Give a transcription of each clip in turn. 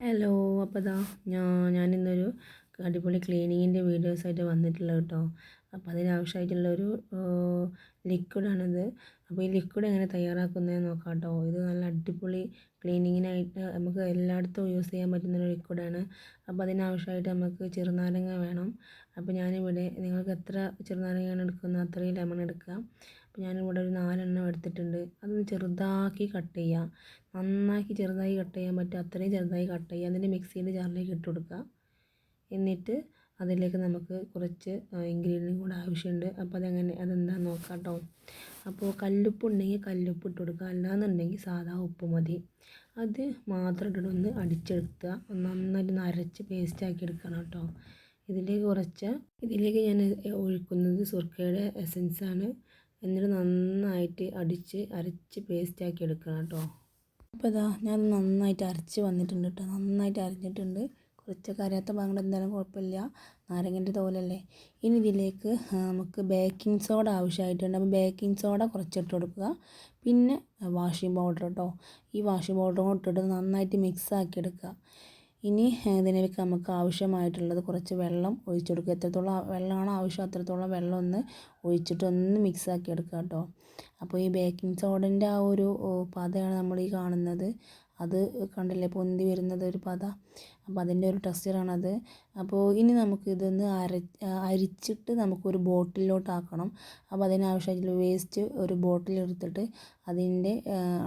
Hello അപ്പോൾ ഇതാ ഞാൻ ഞാനിന്നൊരു അടിപൊളി ക്ലീനിങ്ങിന്റെ വീഡിയോസായിട്ട് വന്നിട്ടുള്ളത് കേട്ടോ അപ്പോൾ അതിനാവശ്യമായിട്ടുള്ള ഒരു ലിക്വിഡാണിത്. അപ്പോൾ ഈ ലിക്വിഡ് എങ്ങനെ തയ്യാറാക്കുന്നതെന്ന് നോക്കാം കേട്ടോ ഇത് നല്ല അടിപൊളി ക്ലീനിങ്ങിനായിട്ട് നമുക്ക് എല്ലായിടത്തും യൂസ് ചെയ്യാൻ പറ്റുന്ന പറ്റുന്നൊരു ലിക്വിഡാണ്. അപ്പോൾ അതിനാവശ്യമായിട്ട് നമുക്ക് ചെറുനാരങ്ങ വേണം. അപ്പോൾ ഞാനിവിടെ നിങ്ങൾക്ക് എത്ര ചെറുനാരങ്ങയാണ് എടുക്കുന്നത് അത്രയും ലെമൺ എടുക്കുക. അപ്പോൾ ഞാനിവിടെ ഒരു നാലെണ്ണം എടുത്തിട്ടുണ്ട്. അതൊന്ന് ചെറുതാക്കി കട്ട് ചെയ്യുക. നന്നാക്കി ചെറുതായി കട്ട് ചെയ്യാൻ പറ്റുക. അത്രയും ചെറുതായി കട്ട് ചെയ്യുക. അതിന്റെ മിക്സീന്റെ ജാറിലേക്ക് ഇട്ട് കൊടുക്കുക. എന്നിട്ട് അതിലേക്ക് നമുക്ക് കുറച്ച് ഇൻഗ്രീഡിയന്റ് കൂടെ ആവശ്യമുണ്ട്. അപ്പോൾ അതെങ്ങനെ അതെന്താണെന്ന് നോക്കാം കേട്ടോ അപ്പോൾ കല്ലുപ്പ് ഉണ്ടെങ്കിൽ കല്ലുപ്പ് ഇട്ട് കൊടുക്കുക. അല്ലാന്നുണ്ടെങ്കിൽ സാധാ ഉപ്പ് മതി. അത് മാത്രം ഇട്ടിട്ട് ഒന്ന് അടിച്ചെടുക്കുക. നന്നായിട്ട് നരച്ച് പേസ്റ്റ് ആക്കി എടുക്കണം കേട്ടോ. ഇതിലേക്ക് കുറച്ച് ഇതിലേക്ക് ഞാൻ ഒഴിക്കുന്നത് സുർക്കയുടെ ആണ്. എന്നിട്ട് നന്നായിട്ട് അടിച്ച് അരച്ച് പേസ്റ്റ് ആക്കി എടുക്കണം കേട്ടോ. അപ്പോൾ ഇതാ ഞാൻ നന്നായിട്ട് അരച്ച് വന്നിട്ടുണ്ട് കേട്ടോ. നന്നായിട്ട് അരഞ്ഞിട്ടുണ്ട്. കുറച്ചൊക്കെ അരയാത്ത ഭാഗങ്ങൾ എന്തായാലും കുഴപ്പമില്ല. നാരങ്ങന്റെ തോലല്ലേ? ഇനി ഇതിലേക്ക് നമുക്ക് ബേക്കിംഗ് സോഡ ആവശ്യമായിട്ടുണ്ട്. അപ്പോൾ ബേക്കിംഗ് സോഡ കുറച്ചിട്ട് കൊടുക്കുക. പിന്നെ വാഷിംഗ് പൗഡർ കേട്ടോ ഈ വാഷിംഗ് പൗഡറും ഇട്ടിട്ട് നന്നായിട്ട് മിക്സ് ആക്കി എടുക്കുക. ഇനി ഇതിലേക്ക് നമുക്ക് ആവശ്യമായിട്ടുള്ളത് കുറച്ച് വെള്ളം ഒഴിച്ചെടുക്കുക എത്രത്തോളം വെള്ളമാണോ ആവശ്യം അത്രത്തോളം വെള്ളം ഒന്ന് ഒഴിച്ചിട്ട് ഒന്ന് മിക്സ് ആക്കി എടുക്കുക കേട്ടോ അപ്പോൾ ഈ ബേക്കിംഗ് സോഡന്റെ ആ ഒരു പതയാണ് നമ്മൾ ഈ കാണുന്നത്. അത് കണ്ടില്ലേ? പൊന്തി വരുന്നത്? ഒരു പത. അപ്പോൾ അതിന്റെ ഒരു ടെക്സ്ചറാണത് അപ്പോൾ ഇനി നമുക്ക് ഇതൊന്ന് അര അരിച്ചിട്ട് നമുക്കൊരു ബോട്ടിലോട്ടാക്കണം. അപ്പോൾ അതിനാവശ്യമായിട്ടുള്ള വേസ്റ്റ് ഒരു ബോട്ടിൽ എടുത്തിട്ട് അതിന്റെ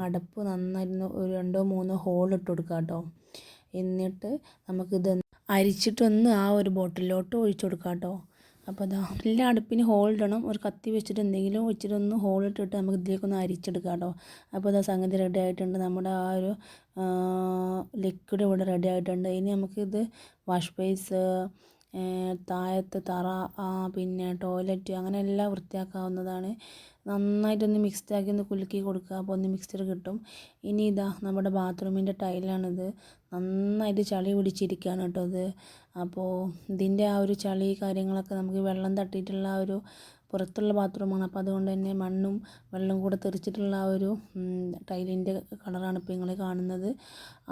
അടപ്പ് നന്നായിരുന്നു ഒരു രണ്ടോ മൂന്നോ ഹോൾ ഇട്ട് കൊടുക്കുക കേട്ടോ. എന്നിട്ട് നമുക്കിത് അരിച്ചിട്ടൊന്ന് ആ ഒരു ബോട്ടിലോട്ട് ഒഴിച്ചു കൊടുക്കാം കേട്ടോ. അപ്പോൾ അതാ എല്ലാ അടുപ്പിന് ഹോൾ ഇടണം. ഒരു കത്തി വെച്ചിട്ട് എന്തെങ്കിലും ഇച്ചിരി ഒന്ന് ഹോൾ ഇട്ടിട്ട് നമുക്ക് ഇതിലേക്കൊന്ന് അരിച്ചെടുക്കാം കേട്ടോ. അപ്പോൾ അതാ സംഗതി റെഡി ആയിട്ടുണ്ട്. നമ്മുടെ ആ ഒരു ലിക്വിഡ് ഇവിടെ റെഡി ആയിട്ടുണ്ട്. ഇനി നമുക്കിത് വാഷ് ബേസ് താഴത്തെ തറ പിന്നെ ടോയ്ലറ്റ് അങ്ങനെ എല്ലാം വൃത്തിയാക്കാവുന്നതാണ്. നന്നായിട്ടൊന്ന് മിക്സ്ഡാക്കി ഒന്ന് കുലുക്കി കൊടുക്കുക അപ്പോൾ ഒന്ന് മിക്സ്ചർ കിട്ടും. ഇനി ഇതാ നമ്മുടെ ബാത്റൂമിന്റെ ടൈലാണിത്. നന്നായിട്ട് ചളി പിടിച്ചിരിക്കുകയാണ് കേട്ടോ അത് അപ്പോൾ ഇതിന്റെ ആ ഒരു ചളി കാര്യങ്ങളൊക്കെ നമുക്ക് വെള്ളം തട്ടിയിട്ടുള്ള ആ ഒരു പുറത്തുള്ള ബാത്റൂമാണ്. അപ്പോൾ അതുകൊണ്ട് തന്നെ മണ്ണും വെള്ളവും കൂടെ തെറിച്ചിട്ടുള്ള ആ ഒരു ടൈലിന്റെ കളറാണ് ഇപ്പോൾ നിങ്ങൾ കാണുന്നത്.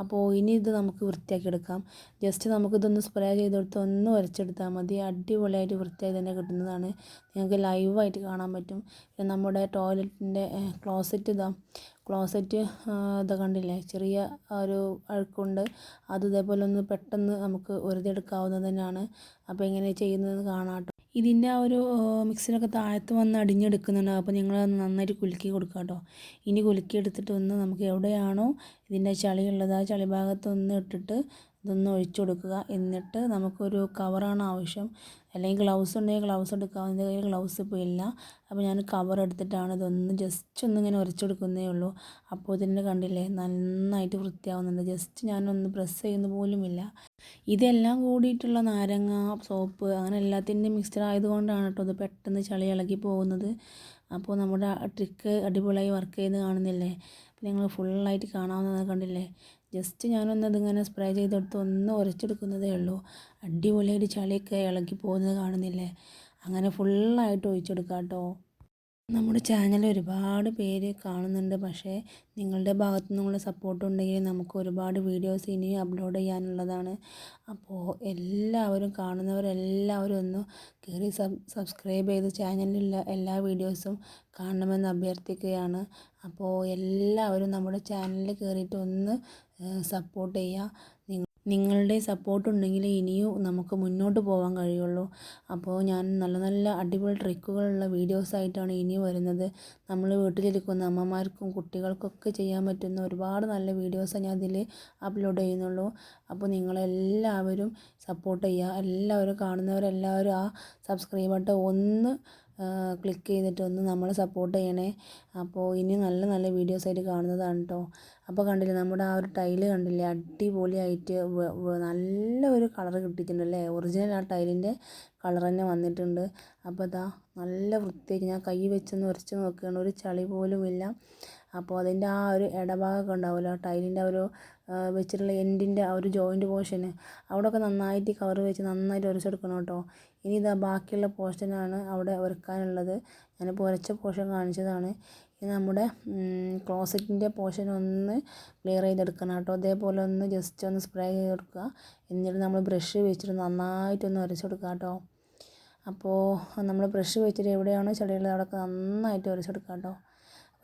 അപ്പോൾ ഇനി ഇത് നമുക്ക് വൃത്തിയാക്കി എടുക്കാം. ജസ്റ്റ് നമുക്കിതൊന്ന് സ്പ്രേ ചെയ്തെടുത്ത് ഒന്ന് ഉരച്ചെടുത്താൽ മതി. അടിപൊളിയായിട്ട് വൃത്തിയായി തന്നെ കിട്ടുന്നതാണ്. നിങ്ങൾക്ക് ലൈവായിട്ട് കാണാൻ പറ്റും. പിന്നെ നമ്മുടെ ടോയ്ലറ്റിന്റെ ക്ലോസറ്റ് ഇതാ ക്ലോസറ്റ് ഇത് കണ്ടില്ലേ? ചെറിയ ഒരു അഴുക്കുണ്ട്. അത് ഇതേപോലെ ഒന്ന് പെട്ടെന്ന് നമുക്ക് ഉരുതെടുക്കാവുന്നത് തന്നെയാണ്. അപ്പോൾ എങ്ങനെ ചെയ്യുന്നത് കാണാം ഇതിന്റെ ആ ഒരു മിക്സിലൊക്കെ താഴത്ത് വന്ന് അടിഞ്ഞെടുക്കുന്നുണ്ട്. അപ്പോൾ നിങ്ങൾ നന്നായിട്ട് കുലുക്കി കൊടുക്കുക കേട്ടോ. ഇനി കുലുക്കി എടുത്തിട്ട് ഒന്ന് നമുക്ക് എവിടെയാണോ ഇതിന്റെ ചളിയുള്ളത് ആ ചളി ഭാഗത്തൊന്ന് ഇട്ടിട്ട് ഇതൊന്ന് ഒഴിച്ചു കൊടുക്കുക. എന്നിട്ട് നമുക്കൊരു കവറാണ് ആവശ്യം. അല്ലെങ്കിൽ ഗ്ലൗസ് ഉണ്ടെങ്കിൽ ഗ്ലൗസ് എടുക്കാം. എന്റെ കയ്യിൽ ഗ്ലൗസ് ഇപ്പോൾ ഇല്ല. അപ്പോൾ ഞാൻ കവർ എടുത്തിട്ടാണ് ഇതൊന്ന് ജസ്റ്റ് ഒന്ന് ഇങ്ങനെ ഉരച്ചു കൊടുക്കുന്നേ ഉള്ളൂ. അപ്പോൾ ഇതിന്റെ കണ്ടില്ലേ നന്നായിട്ട് വൃത്തിയാവുന്നുണ്ട്. ജസ്റ്റ് ഞാനൊന്ന് പ്രസ് ചെയ്യുന്ന പോലുമില്ല. ഇതെല്ലാം കൂടിയിട്ടുള്ള നാരങ്ങ സോപ്പ് അങ്ങനെ എല്ലാത്തിന്റെയും മിക്സ്ചർ ആയതുകൊണ്ടാണ് കേട്ടോ ഇത് പെട്ടെന്ന് ചളി ഇളകി പോകുന്നത്. അപ്പോൾ നമ്മുടെ ട്രിക്ക് അടിപൊളിയായി വർക്ക് ചെയ്ത് കാണുന്നില്ലേ? അപ്പോൾ നിങ്ങൾ ഫുള്ളായിട്ട് കാണാവുന്നത് കണ്ടില്ലേ? ജസ്റ്റ് ഞാനൊന്ന് അതിങ്ങനെ സ്പ്രേ ചെയ്തെടുത്ത് ഒന്ന് ഉരച്ചെടുക്കുന്നതേ ഉള്ളൂ. അടിപൊളിയായിട്ട് ചളിയൊക്കെ ഇളകി പോകുന്നത് കാണുന്നില്ലേ? അങ്ങനെ ഫുള്ളായിട്ട് ഒഴിച്ചെടുക്കാം കേട്ടോ. നമ്മുടെ ചാനൽ ഒരുപാട് പേര് കാണുന്നുണ്ട്. പക്ഷേ നിങ്ങളുടെ ഭാഗത്തു നിന്നുള്ള സപ്പോർട്ട് ഉണ്ടെങ്കിൽ നമുക്ക് ഒരുപാട് വീഡിയോസ് ഇനിയും അപ്ലോഡ് ചെയ്യാനുള്ളതാണ്. അപ്പോൾ എല്ലാവരും കാണുന്നവരെല്ലാവരും ഒന്ന് കയറി സബ് സബ്സ്ക്രൈബ് ചെയ്ത് ചാനലിലുള്ള എല്ലാ വീഡിയോസും കാണണമെന്ന് അഭ്യർത്ഥിക്കുകയാണ്. അപ്പോൾ എല്ലാവരും നമ്മുടെ ചാനലിൽ കയറിയിട്ട് ഒന്ന് സപ്പോർട്ട് ചെയ്യുക നിങ്ങളുടെ സപ്പോർട്ട് ഉണ്ടെങ്കിൽ ഇനിയും നമുക്ക് മുന്നോട്ട് പോകാൻ കഴിയുള്ളൂ. അപ്പോൾ ഞാൻ നല്ല നല്ല അടിപൊളി ട്രിക്കുകളുള്ള വീഡിയോസ് ആയിട്ടാണ് ഇനി വരുന്നത്. നമ്മൾ വീട്ടിലിരിക്കുന്ന അമ്മമാർക്കും കുട്ടികൾക്കൊക്കെ ചെയ്യാൻ പറ്റുന്ന ഒരുപാട് നല്ല വീഡിയോസ് ഞാൻ അതിൽ അപ്ലോഡ് ചെയ്യുന്നുള്ളൂ. അപ്പോൾ നിങ്ങളെല്ലാവരും സപ്പോർട്ട് ചെയ്യുക. എല്ലാവരും കാണുന്നവരെല്ലാവരും ആ സബ്സ്ക്രൈബ് ബട്ടൺ ഒന്ന് ക്ലിക്ക് ചെയ്തിട്ട് ഒന്ന് നമ്മളെ സപ്പോർട്ട് ചെയ്യണേ. അപ്പോൾ ഇനി നല്ല നല്ല വീഡിയോസ് ആയിട്ട് കാണുന്നതാണ് കേട്ടോ അപ്പോൾ കണ്ടില്ലേ നമ്മുടെ ആ ഒരു ടൈൽ കണ്ടില്ലേ അടിപൊളിയായിട്ട് നല്ല ഒരു കളർ കിട്ടിയിട്ടുണ്ടല്ലേ ഒറിജിനൽ ആ ടൈലിന്റെ കളർ തന്നെ വന്നിട്ടുണ്ട്. അപ്പോൾ അതാ നല്ല വൃത്തിയായിട്ട് ഞാൻ കൈ വെച്ചൊന്ന് ഉരച്ച് നോക്കുകയാണ്. ഒരു ചളി പോലും ഇല്ല. അപ്പോൾ അതിന്റെ ആ ഒരു ഇടഭാഗമൊക്കെ ഉണ്ടാവുമല്ലോ ടൈലിന്റെ ഒരു വെച്ചിട്ടുള്ള എൻഡിന്റെ ആ ഒരു ജോയിന്റ് പോർഷന് അവിടെയൊക്കെ നന്നായിട്ട് കവർ വെച്ച് നന്നായിട്ട് ഉരച്ചെടുക്കണം കേട്ടോ. ഇനി ഇതാ ബാക്കിയുള്ള പോർഷനാണ് അവിടെ ഉരക്കാനുള്ളത് ഞാനിപ്പോൾ ഉരച്ച പോർഷൻ കാണിച്ചതാണ്. ഇനി നമ്മുടെ ക്ലോസറ്റിന്റെ പോർഷൻ ഒന്ന് ക്ലിയർ ചെയ്തെടുക്കണം കേട്ടോ. അതേപോലെ ഒന്ന് ജസ്റ്റ് ഒന്ന് സ്പ്രേ ചെയ്ത് കൊടുക്കുക എന്നിട്ട് നമ്മൾ ബ്രഷ് വെച്ചിട്ട് നന്നായിട്ടൊന്ന് ഉരച്ചെടുക്കുക കേട്ടോ. അപ്പോൾ നമ്മൾ ബ്രഷ് വെച്ചിട്ട് എവിടെയാണോ ചെളിയുള്ളത് അവിടെയൊക്കെ നന്നായിട്ട് ഉരച്ചെടുക്കുക കേട്ടോ.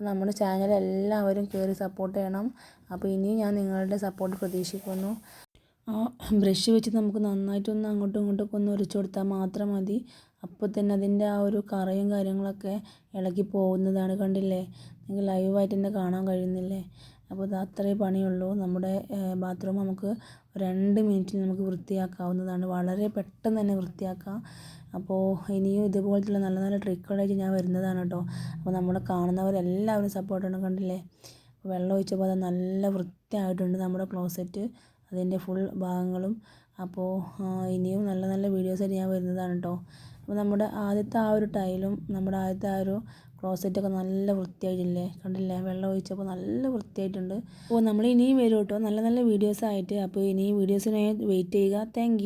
നമ്മുടെ ചാനൽ എല്ലാവരും കയറി സപ്പോർട്ട് ചെയ്യണം. അപ്പോൾ ഇനിയും ഞാൻ നിങ്ങളുടെ സപ്പോർട്ട് പ്രതീക്ഷിക്കുന്നു. ആ ബ്രഷ് വെച്ച് നമുക്ക് നന്നായിട്ടൊന്ന് അങ്ങോട്ടും ഇങ്ങോട്ടും ഒന്ന് ഉരച്ചു കൊടുത്താൽ മാത്രം മതി. അപ്പോൾ തന്നെ അതിന്റെ ആ ഒരു കറയും കാര്യങ്ങളൊക്കെ ഇളകി പോകുന്നതാണ് കണ്ടില്ലേ? നിങ്ങൾക്ക് ലൈവായിട്ട് തന്നെ കാണാൻ കഴിയുന്നില്ലേ? അപ്പോൾ ഇത് പണിയുള്ളൂ. നമ്മുടെ ബാത്റൂം നമുക്ക് രണ്ട് മിനിറ്റിൽ നമുക്ക് വൃത്തിയാക്കാവുന്നതാണ്. വളരെ പെട്ടെന്ന് തന്നെ വൃത്തിയാക്കാം. അപ്പോൾ ഇനിയും ഇതുപോലത്തുള്ള നല്ല നല്ല ട്രിക്കുകളായിട്ട് ഞാൻ വരുന്നതാണ് കേട്ടോ. അപ്പോൾ നമ്മളെ കാണുന്നവരെല്ലാവരും സപ്പോർട്ട് ചെയ്യണം കണ്ടില്ലേ? വെള്ളം ഒഴിച്ചപ്പോൾ അത് നല്ല വൃത്തിയായിട്ടുണ്ട് നമ്മുടെ ക്ലോസറ്റ് അതിന്റെ ഫുൾ ഭാഗങ്ങളും. അപ്പോൾ ഇനിയും നല്ല നല്ല വീഡിയോസായിട്ട് ഞാൻ വരുന്നതാണ് കേട്ടോ. അപ്പോൾ നമ്മുടെ ആദ്യത്തെ ആ ഒരു ടൈലും നമ്മുടെ ആദ്യത്തെ ആ ഒരു ക്ലോസറ്റൊക്കെ നല്ല വൃത്തിയായിട്ടില്ലേ? കണ്ടില്ലേ? വെള്ളം ഒഴിച്ചപ്പോൾ നല്ല വൃത്തിയായിട്ടുണ്ട്. അപ്പോൾ നമ്മൾ ഇനിയും വരും കേട്ടോ. നല്ല നല്ല വീഡിയോസായിട്ട്. അപ്പോൾ ഇനിയും വീഡിയോസിനായി വെയിറ്റ് ചെയ്യുക. താങ്ക്